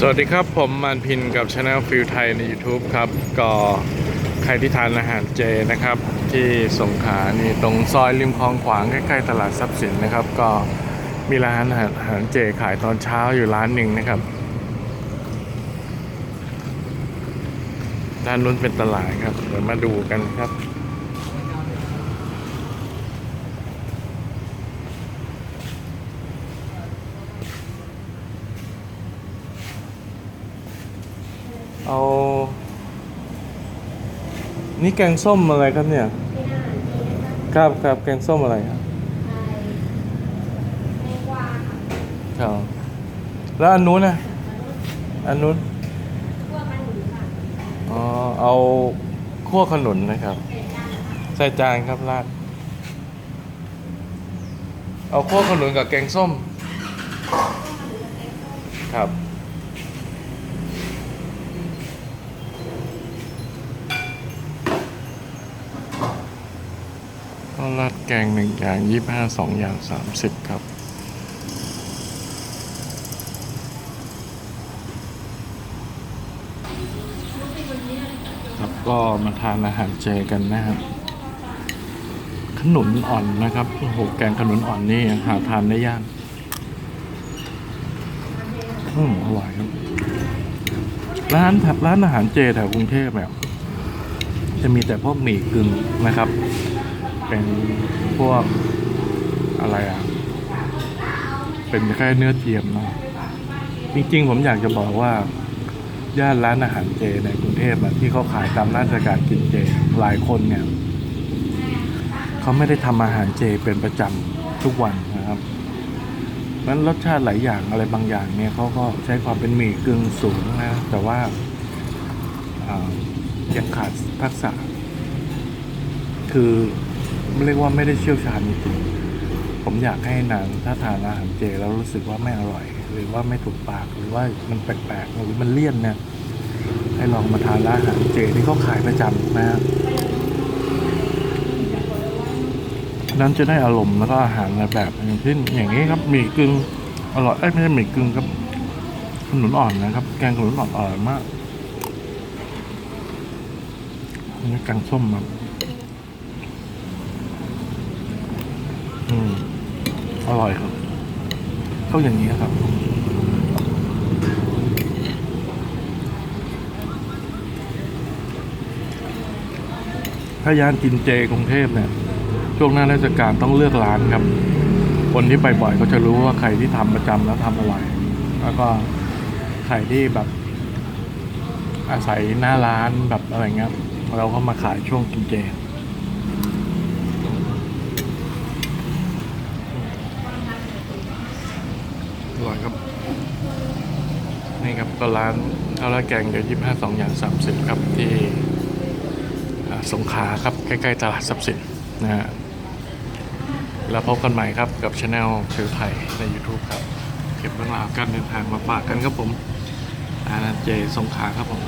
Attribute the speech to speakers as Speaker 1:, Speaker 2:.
Speaker 1: สวัสดีครับผมมันพินกับช anel ฟิลไทยใน YouTube ครับ ก็ใครที่ทานอาหารเจนะครับ ที่สงขลานี่ตรงซอยริมคลองขวางใกล้ๆตลาดทรัพย์สินนะครับ ก็มีร้านอาหารอาหารเจขายตอนเช้าอยู่ร้านหนึ่งนะครับด้านนู้นเป็นตลาดครับเดี๋ยวมาดูกันครับ เอา นี่แกงส้มอะไรครับเนี่ย ครับครับแกงส้มอะไรครับครับ แล้วอันนู้นนะอันนู้นอ๋อเอาขั้วขนุนนะครับ ใส่จานครับราดเอาขั้วขนุนกับแกงส้ม ครับาวราดแกงหนึ่งอย่างยี่ห้าสองอย่างสามสิบครับครับก็มาทานอาหารเจกันนะครับขนุนอ่อนนะครับโอ้โหแกงขนุนอ่อนนี่หาทานได้ยากอืมอร่อยครับร้านร้านอาหารเจแถวกรุงเทพแบบจะมีแต่พวกหมี่กึ่งนะครับ เป็นพวกอะไรอะ เป็นแค่เนื้อเทียมเนาะจริงๆ ผมอยากจะบอกว่าย่านร้านอาหารเจในกรุงเทพอะที่เขาขายตามร้านราการกินเจหลายคนเนี่ยเขาไม่ได้ทำอาหารเจเป็นประจำทุกวันนะครับนั้นรสชาติหลายอย่างอะไรบางอย่างเนี่ยเขาก็ใช้ความเป็นหมี่กึ่งสูงนะ แต่ว่าอ่ายังขาดทักษะ คือ เรียกว่าไม่ได้เชี่ยวชาญจริงๆผมอยากให้นานถ้าทานอาหารเจแล้วรู้สึกว่าไม่อร่อย หรือว่าไม่ถูกปากหรือว่ามันแปลกๆหรือมันเลี่ยนเนี่ยให้ลองมาทานร้านอาหารเจที่เขาขายประจำนะฮะนั้นจะได้อารมณ์แล้วก็อาหารในแบบอย่างเช่นอย่างนี้ครับหมี่กึ่งอร่อยไม่ใช่หมี่กึ่งครับขนุนอ่อนนะครับ แกงขนุนอ่อนอร่อยมากนนี้แกงส้มครับ อืม อร่อยครับเข้าอย่างนี้ครับ ถ้าย่านกินเจกรุงเทพเนี่ย ช่วงหน้าเทศกาลต้องเลือกร้านครับ คนที่ไปบ่อยก็จะรู้ว่าใครที่ทำประจำแล้วทำอร่อย แล้วก็ใครที่แบบ อาศัยหน้าร้านแบบอะไรเงี้ยเราก็มาขายช่วงกินเจ อร่อย ครับ นี่ครับก็ร้านข้าวราดแกงเดี๋ยวยี่ห้าสองอย่างสามสิบครับที่อ่าสงขาครับ ใกล้ ๆ ตลาดทรัพย์สินนะฮะแล้วพบกันใหม่ครับกับช anel ชื่อไทยใน YouTube ครับ เก็บเรื่องราวการเดินทางมาฝากกันครับผมอาณาเจสงขาครับผม